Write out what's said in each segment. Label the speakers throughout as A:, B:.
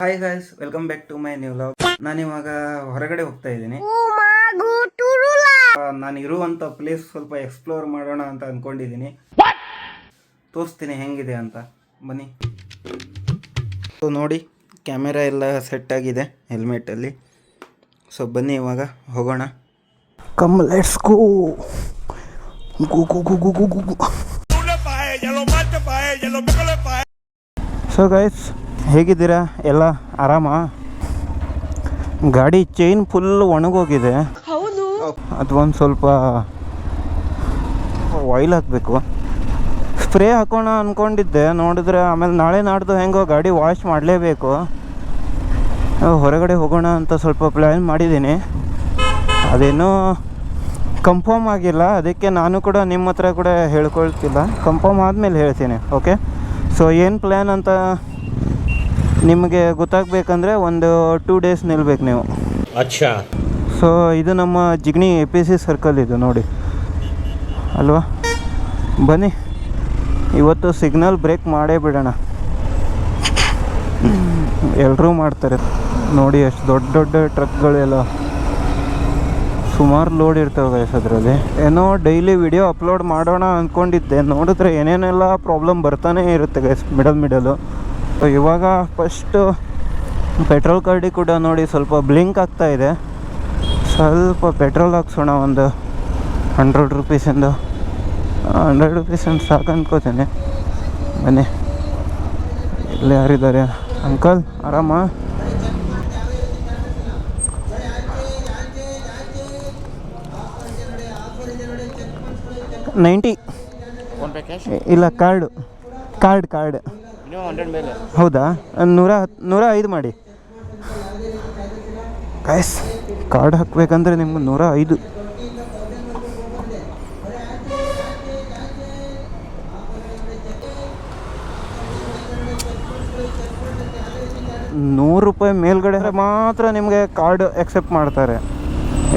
A: Hi guys welcome back to my new vlog ನಾನು ಇವಾಗ ಹೊರಗಡೆ ಹೋಗ್ತಾ ಇದ್ದೀನಿ. ನಾನು ಇರುವಂತ ಪ್ಲೇಸ್ ಸ್ವಲ್ಪ ಎಕ್ಸ್ಪ್ಲೋರ್ ಮಾಡೋಣ ಅಂತ ಅನ್ಕೊಂಡಿದ್ದೀನಿ. ತೋರಿಸ್ತೀನಿ ಹೆಂಗಿದೆ ಅಂತ. ಬನ್ನಿ. ಸೊ ನೋಡಿ ಕ್ಯಾಮೆರಾ ಎಲ್ಲ ಸೆಟ್ ಆಗಿದೆ ಹೆಲ್ಮೆಟಲ್ಲಿ ಸೊ ಬನ್ನಿ ಇವಾಗ ಹೋಗೋಣ. ಕಮ್ ಲೆಟ್ಸ್ ಗೋ ಗು ಗು ಗು ಗು ಗು ಗು. ಗು ಸೊ ಗೈಸ್ ಹೇಗಿದ್ದೀರಾ? ಎಲ್ಲ ಆರಾಮ? ಗಾಡಿ ಚೈನ್ ಫುಲ್ ಒಣಗೋಗಿದೆ. ಅದು ಒಂದು ಸ್ವಲ್ಪ ಆಯಿಲ್ ಹಾಕಬೇಕು. ಸ್ಪ್ರೇ ಹಾಕೋಣ ಅಂದ್ಕೊಂಡಿದ್ದೆ ನೋಡಿದ್ರೆ ಆಮೇಲೆ ನಾಳೆ ನಾಡ್ದು ಹೆಂಗೋ ಗಾಡಿ ವಾಶ್ ಮಾಡಲೇಬೇಕು. ಹೊರಗಡೆ ಹೋಗೋಣ ಅಂತ ಸ್ವಲ್ಪ ಪ್ಲ್ಯಾನ್ ಮಾಡಿದ್ದೀನಿ. ಅದೇನೋ ಕನ್ಫರ್ಮ್ ಆಗಿಲ್ಲ. ಅದಕ್ಕೆ ನಾನು ಕೂಡ ನಿಮ್ಮ ಹತ್ರ ಕೂಡ ಹೇಳ್ಕೊಳ್ತಿಲ್ಲ. ಕನ್ಫರ್ಮ್ ಆದಮೇಲೆ ಹೇಳ್ತೀನಿ ಓಕೆ ಸೊ ಏನು ಪ್ಲ್ಯಾನ್ ಅಂತ ನಿಮಗೆ ಗೊತ್ತಾಗಬೇಕಂದ್ರೆ ಒಂದು ಟೂ ಡೇಸ್ ನಿಲ್ಬೇಕು ನೀವು.
B: ಅಚ್ಚಾ.
A: ಸೊ ಇದು ನಮ್ಮ Jigani A P C circle ಇದು ನೋಡಿ. ಅಲ್ವಾ? ಬನ್ನಿ. ಇವತ್ತು ಸಿಗ್ನಲ್ ಬ್ರೇಕ್ ಮಾಡೇ ಬಿಡೋಣ. ಎಲ್ಲರೂ ಮಾಡ್ತಾರೆ. ನೋಡಿ ಎಷ್ಟು ದೊಡ್ಡ ದೊಡ್ಡ ಟ್ರಕ್ಗಳೆಲ್ಲ ಸುಮಾರು ಲೋಡ್ ಇರ್ತವೆ ಗೈಸ್ ಅದರಲ್ಲಿ. ಏನೋ ಡೈಲಿ ವಿಡಿಯೋ ಅಪ್ಲೋಡ್ ಮಾಡೋಣ ಅಂದ್ಕೊಂಡಿದ್ದೆ ನೋಡಿದ್ರೆ ಏನೇನೆಲ್ಲ ಪ್ರಾಬ್ಲಮ್ ಬರ್ತಾನೆ ಇರುತ್ತೆ ಗೈಸ್ ಮಿಡಲ್ ಮಿಡಲು ಇವಾಗ ಫಸ್ಟು ಪೆಟ್ರೋಲ್ ಗಾಡಿ ಕೂಡ ನೋಡಿ ಸ್ವಲ್ಪ ಬ್ಲಿಂಕ್ ಆಗ್ತಾ ಇದೆ. ಸ್ವಲ್ಪ ಪೆಟ್ರೋಲ್ ಹಾಕ್ಸೋಣ ಒಂದು ಹಂಡ್ರೆಡ್ ರುಪೀಸಿಂದು ಹಂಡ್ರೆಡ್ ರುಪೀಸಿಂದ ಸಾಕು ಅನ್ಕೋತೀನಿ. ಬನ್ನಿ. ಇಲ್ಲಿ ಯಾರಿದ್ದಾರೆ? ಅಂಕಲ್ ಆರಾಮ? ನೈಂಟಿ ಇಲ್ಲ ಕಾರ್ಡು ಕಾರ್ಡ್ ಕಾರ್ಡ್ ಹೌದಾ? ನೂರ ಹತ್ತು ನೂರ ಐದು ಮಾಡಿ. ಕಾಯ್ಸ್ ಕಾರ್ಡ್ ಹಾಕ್ಬೇಕಂದ್ರೆ ನಿಮ್ಗೆ ನೂರ ಐದು. ನೂರು ರೂಪಾಯಿ ಮೇಲ್ಗಡೆ ಮಾತ್ರ ನಿಮಗೆ ಕಾರ್ಡ್ ಎಕ್ಸೆಪ್ಟ್ ಮಾಡ್ತಾರೆ.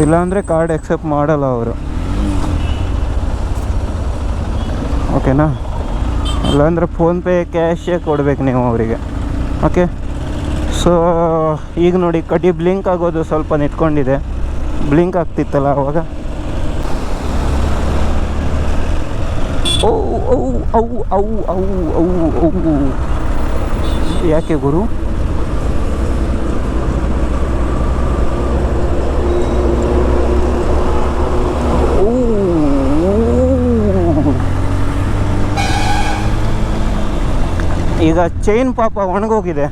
A: ಇಲ್ಲಾಂದರೆ ಕಾರ್ಡ್ ಎಕ್ಸೆಪ್ಟ್ ಮಾಡಲ್ಲ ಅವರು. ಓಕೆನಾ ಇಲ್ಲಾಂದರೆ ಫೋನ್ಪೇ ಕ್ಯಾಶೇ ಕೊಡ್ಬೇಕು ನೀವು ಅವರಿಗೆ. ಓಕೆ ಸೊ ಈಗ ನೋಡಿ ಕಡಿ ಬ್ಲಿಂಕ್ ಆಗೋದು ಸ್ವಲ್ಪ ನಿಂತ್ಕೊಂಡಿದೆ. ಬ್ಲಿಂಕ್ ಆಗ್ತಿತ್ತಲ್ಲ ಅವಾಗ? ಓ ಅವು ಔ ಔ ಔ ಔ ಯಾಕೆ ಗುರು? ಈಗ ಚೈನ್ ಪಾಪ ಒಣಗೋಗಿದೆ.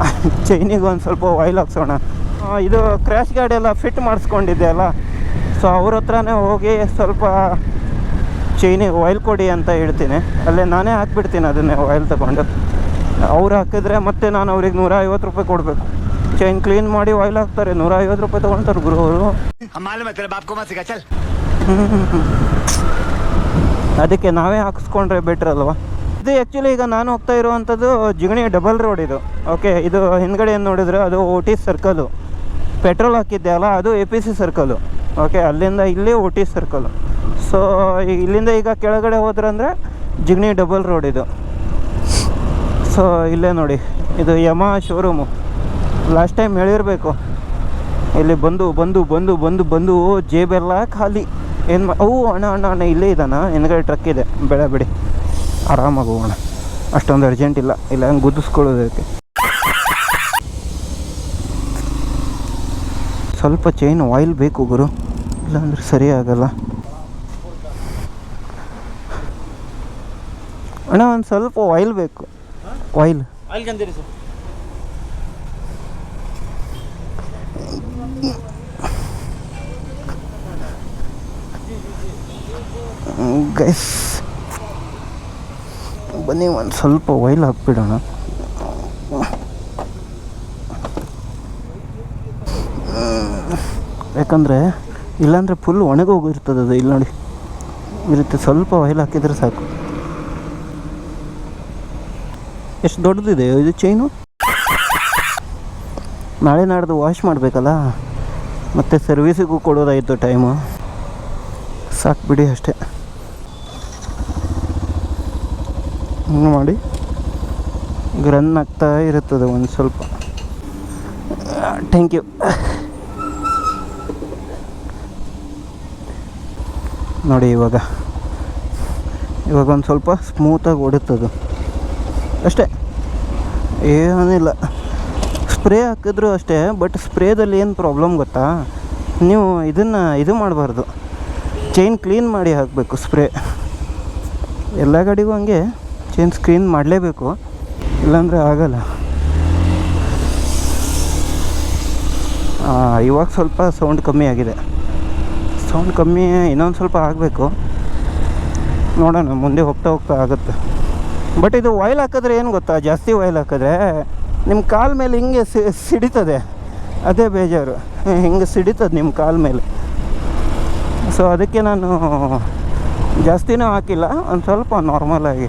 A: ಚೈನಿಗೆ ಒಂದು ಸ್ವಲ್ಪ ವಾಯ್ಲ್ ಹಾಕ್ಸೋಣ. ಇದು ಕ್ರ್ಯಾಶ್ ಗಾಡಿ ಎಲ್ಲ ಫಿಟ್ ಮಾಡಿಸ್ಕೊಂಡಿದ್ದೆ ಅಲ್ಲ. ಸೊ ಅವ್ರ ಹತ್ರನೇ ಹೋಗಿ ಸ್ವಲ್ಪ ಚೈನಿಗೆ ವೈಲ್ ಕೊಡಿ ಅಂತ ಹೇಳ್ತೀನಿ. ಅಲ್ಲೇ ನಾನೇ ಹಾಕ್ಬಿಡ್ತೀನಿ ಅದನ್ನೇ ವೈಲ್ ತಗೊಂಡು. ಅವ್ರು ಹಾಕಿದ್ರೆ ಮತ್ತೆ ನಾನು ಅವ್ರಿಗೆ ನೂರ ಐವತ್ತು ರೂಪಾಯಿ ಕೊಡಬೇಕು. ಚೈನ್ ಕ್ಲೀನ್ ಮಾಡಿ ವಾಯ್ಲ್ ಹಾಕ್ತಾರೆ. ನೂರ ಐವತ್ತು ರೂಪಾಯಿ ತೊಗೊಳ್ತಾರೆ ಗುರು ಅವರು. ಅದಕ್ಕೆ ನಾವೇ ಹಾಕಿಸ್ಕೊಂಡ್ರೆ ಬೆಟ್ರಲ್ವಾ ಇದು ಆ್ಯಕ್ಚುಲಿ ಈಗ ನಾನು ಹೋಗ್ತಾ ಇರುವಂಥದ್ದು ಜಿಗಣಿ ಡಬಲ್ ರೋಡ್ ಇದು. ಓಕೆ ಇದು ಹಿಂದ್ಗಡೆ ಏನು ನೋಡಿದ್ರೆ ಅದು ಓ ಟಿ ಸರ್ಕಲು ಪೆಟ್ರೋಲ್ ಹಾಕಿದ್ದೆ ಅಲ್ಲ, ಅದು A P C circle okay ಅಲ್ಲಿಂದ ಇಲ್ಲಿ ಓ ಟಿ ಸರ್ಕಲು ಸೊ ಇಲ್ಲಿಂದ ಈಗ ಕೆಳಗಡೆ ಹೋದ್ರಂದ್ರೆ ಜಿಗಣಿ ಡಬಲ್ ರೋಡ್ ಇದು. ಸೊ ಇಲ್ಲೇ ನೋಡಿ, ಇದು ಯಮ ಶೋರೂಮು ಲಾಸ್ಟ್ ಟೈಮ್ ಹೇಳಿರಬೇಕು. ಇಲ್ಲಿ ಬಂದು ಬಂದು ಬಂದು ಬಂದು ಬಂದು ಜೇಬೆಲ್ಲ ಖಾಲಿ. ಏನು ಅವು ಅಣ್ಣ ಅಣ್ಣ ಅಣ್ಣ, ಇಲ್ಲೇ ಇದ್ದಾನ? ಹಿಂದ್ಗಡೆ ಟ್ರಕ್ ಇದೆ. ಬೆಳೆ ಬಿಡಿ. ಆರಾಮಾಗಿ ಹೋಗೋಣ ಅಷ್ಟೊಂದು ಅರ್ಜೆಂಟ್ ಇಲ್ಲ. ಇಲ್ಲ ಹಂಗೆ ಗುದ್ದಿಸ್ಕೊಳ್ಳೋದಕ್ಕೆ ಸ್ವಲ್ಪ ಚೈನ್ ಆಯಿಲ್ ಬೇಕು ಗುರು. ಇಲ್ಲಾಂದ್ರೆ ಸರಿ ಆಗಲ್ಲ. ಅಣ್ಣ ಒಂದು ಸ್ವಲ್ಪ ಆಯಿಲ್ ಬೇಕು. ಆಯಿಲ್ ಗೈಸ್ ಬನ್ನಿ, ಒಂದು ಸ್ವಲ್ಪ ವೈಲ್ ಹಾಕ್ಬಿಡೋಣ. ಯಾಕಂದರೆ, ಇಲ್ಲಾಂದರೆ ಫುಲ್ ಒಣಗೋಗಿರ್ತದೆ ಅದು, ಇಲ್ಲಿ ನೋಡಿ. ಇರುತ್ತೆ ರೀತಿ ಸ್ವಲ್ಪ ವೈಲ್ ಹಾಕಿದರೆ ಸಾಕು. ಎಷ್ಟು ದೊಡ್ಡದಿದೆ ಇದು ಚೈನು ನಾಳೆ ನಾಡ್ದು ವಾಶ್ ಮಾಡಬೇಕಲ್ಲ? ಮತ್ತು ಸರ್ವೀಸಿಗೂ ಕೊಡೋದಾಯಿತು ಟೈಮು ಸಾಕು ಬಿಡಿ ಅಷ್ಟೇ. ಹಿಂಗೆ ಮಾಡಿ ಗ್ರನ್ ಆಗ್ತಾ ಇರುತ್ತದೆ ಒಂದು ಸ್ವಲ್ಪ. ಥ್ಯಾಂಕ್ ಯು ನೋಡಿ ಇವಾಗ. ಇವಾಗ ಒಂದು ಸ್ವಲ್ಪ ಸ್ಮೂತಾಗಿ ಹೊಡುತ್ತದು ಅಷ್ಟೇ. ಏನಿಲ್ಲ. ಸ್ಪ್ರೇ ಹಾಕಿದ್ರು ಅಷ್ಟೇ ಬಟ್ ಸ್ಪ್ರೇದಲ್ಲಿ ಏನು ಪ್ರಾಬ್ಲಮ್ ಗೊತ್ತಾ? ನೀವು ಇದನ್ನು ಇದು ಮಾಡಬಾರ್ದು. ಚೈನ್ ಕ್ಲೀನ್ ಮಾಡಿ ಹಾಕಬೇಕು ಸ್ಪ್ರೇ ಎಲ್ಲ ಗಾಡಿಗೂ ಹಂಗೆ. ಚೈನ್ ಸ್ಕ್ರೀನ್ ಮಾಡಲೇಬೇಕು. ಇಲ್ಲಾಂದರೆ ಆಗಲ್ಲ. ಇವಾಗ ಸ್ವಲ್ಪ ಸೌಂಡ್ ಕಮ್ಮಿ ಆಗಿದೆ. ಸೌಂಡ್ ಕಮ್ಮಿ ಇನ್ನೊಂದು ಸ್ವಲ್ಪ ಆಗಬೇಕು. ನೋಡೋಣ, ಮುಂದೆ ಹೋಗ್ತಾ ಹೋಗ್ತಾ ಆಗುತ್ತೆ. ಬಟ್ ಇದು ವಾಯ್ಲ್ ಹಾಕಿದ್ರೆ ಏನು ಗೊತ್ತಾ? ಜಾಸ್ತಿ ವಾಯ್ಲ್ ಹಾಕಿದ್ರೆ ನಿಮ್ಮ ಕಾಲ ಮೇಲೆ ಹಿಂಗೆ ಸಿಡಿತದೆ. ಅದೇ ಬೇಜಾರು. ಹಿಂಗೆ ಸಿಡಿತದೆ ನಿಮ್ಮ ಕಾಲ ಮೇಲೆ. ಸೊ ಅದಕ್ಕೆ ನಾನು ಜಾಸ್ತಿನೂ ಹಾಕಿಲ್ಲ. ಒಂದು ಸ್ವಲ್ಪ ನಾರ್ಮಲಾಗಿ